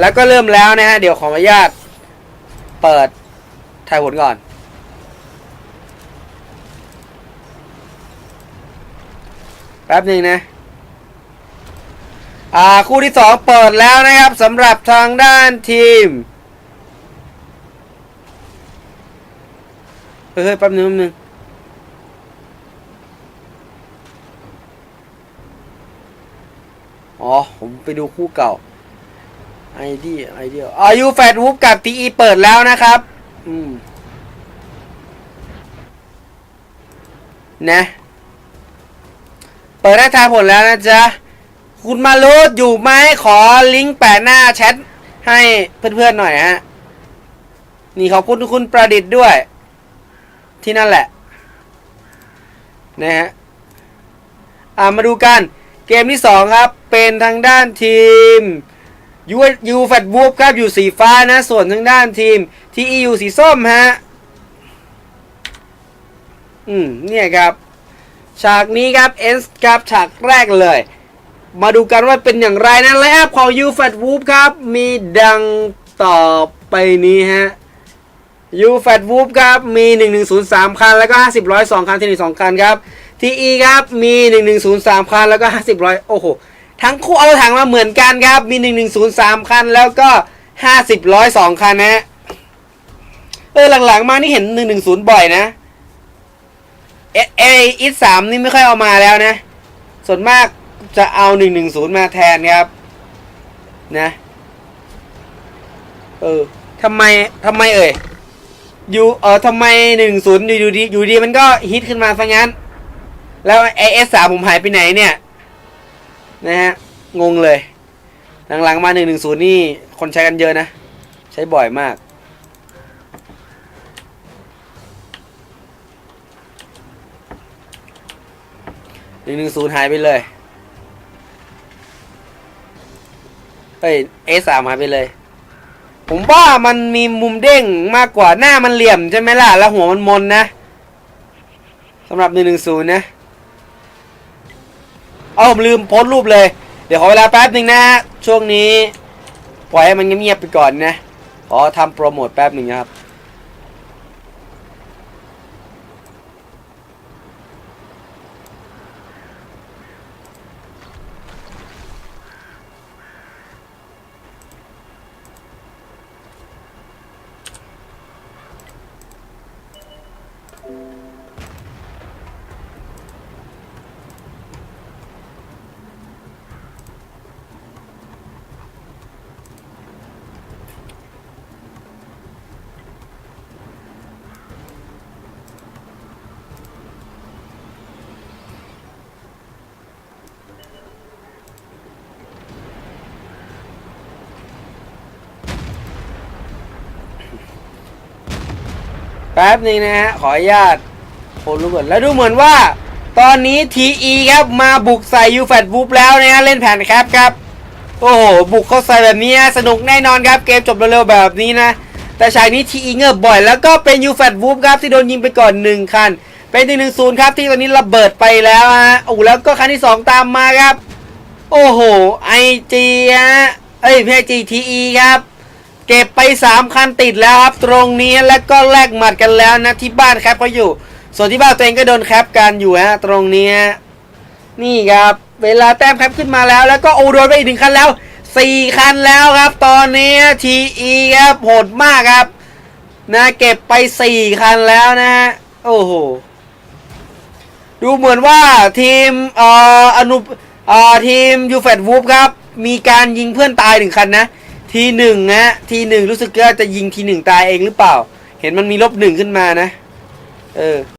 แล้วก็เริ่มแล้วนะฮะ เดี๋ยวขออนุญาต เปิดถ่ายผลก่อน แป๊บหนึ่งนะ อ่า คู่ที่สองเปิดแล้วนะครับสำหรับทางด้านทีม เฮ้ยแป๊บหนึ่งแป๊บนึงอ๋อ ผมไปดูคู่เก่า ไอเดียไอเดียอายุแฟดวูฟกับทีอีเปิดแล้วนะครับ อืม นะ เปิดได้ทายผลแล้วนะจ๊ะ คุณมารุดอยู่ไหมขอลิงก์แปะหน้าแชทให้เพื่อนๆหน่อยฮะ นี่ขอบคุณคุณประดิษฐ์ด้วย ที่นั่นแหละ นะฮะ อ่ามาดูกัน เกมที่2ครับ เป็นทางด้านทีม ยูยูแฟตวูฟครับอยู่สีฟ้านะ ส่วนทางด้านทีมทีอีอยู่สีส้มฮะ อืม เนี่ยครับ ฉากนี้ครับเอสครับฉากแรกเลย มาดูกันว่าเป็นอย่างไรนะไลฟ์อัพของยูแฟตวูฟครับ มีดังต่อไปนี้ฮะยูแฟตวูฟครับมี 1103 คัน แล้วก็ 50ร้อย2คันทีนี่2คันครับทีอีครับมี 1103 คัน แล้วก็ 50ร้อยโอ้โห ทั้งคู่เอาถังมาเหมือนกันครับ มี 1103 คัน แล้วก็ 50ร้อย2คันนะ เออ หลังๆ มานี่เห็น 110 บ่อยนะ เอเออีสามนี่ไม่ค่อยเอามาแล้วนะ ส่วนมากจะเอาหนึ่งหนึ่งศูนย์มาแทนครับ นะ เออทำไมทำไมเอ่ยอยู่เออทำไมหนึ่งศูนย์อยู่ดีอยู่ดีมันก็ฮิตขึ้นมาซะงั้น แล้วไอเอสสามผมหายไปไหนเนี่ย นะฮะ งงเลย หลังๆมาหนึ่งหนึ่งศูนย์นี่ คนใช้กันเยอะนะ ใช้บ่อยมาก หนึ่งหนึ่งศูนย์หายไปเลย เฮ้ยเอสามหายไปเลย ผมว่ามันมีมุมเด้งมากกว่าหน้ามันเหลี่ยมใช่ไหมล่ะ แล้วหัวมันมนนะสำหรับหนึ่งหนึ่งศูนย์นะ เอาผมลืมโพสต์รูปเลย เดี๋ยวขอเวลาแป๊บหนึ่งนะฮะช่วงนี้ ปล่อยให้มันเงียบๆไปก่อนนะ ขอทำโปรโมทแป๊บหนึ่งนะครับ ป๊บนึงนะฮะ ขออนุญาตโพลรูปก่อนแล้วดูเหมือนว่า ตอนนี้ TE ครับมาบุกใส่ยูแฟตบูฟแล้วนะฮะ เล่นแผ่นแคปครับ โอ้โห บุกเข้าใส่แบบนี้สนุกแน่นอนครับ เกมจบเร็วๆแบบนี้นะ แต่ฉากนี้ TE เงือบบ่อย แล้วก็เป็นยูแฟตบูฟครับที่โดนยิงไปก่อน 1 คัน เป็น1 1 0ครับที่ตอนนี้ระเบิดไปแล้วฮะโอ้แล้วก็คันที่ 2 ตามมาครับ โอ้โหไอจีฮะเอ้ยพี่ไอจีทีอีครับ เก็บไป 3 คันติดแล้วครับ ตรงนี้แล้วก็แลกหมัดกันแล้วนะที่บ้านแคปเขาอยู่ ส่วนที่บ้านตัวเองก็โดนแคปกันอยู่ฮะตรงนี้นี่ครับ เวลาแต้มแคปขึ้นมาแล้ว แล้วก็โอโดนไปอีกหนึ่งคันแล้ว 4 คันแล้วครับ ตอนนี้ทีอีครับโหดมากครับนะเก็บไป 4 คันแล้วนะฮะโอ้โหดูเหมือนว่าทีมเอ่ออนุเอ่อทีมยูเฟตวูฟครับ มีการยิงเพื่อนตายหนึ่งคันนะ ทีหนึ่งนะทีหนึ่งรู้สึกว่าจะยิงทีหนึ่งตายเองหรือเปล่า เห็นมันมีลบหนึ่งขึ้นมานะ เออ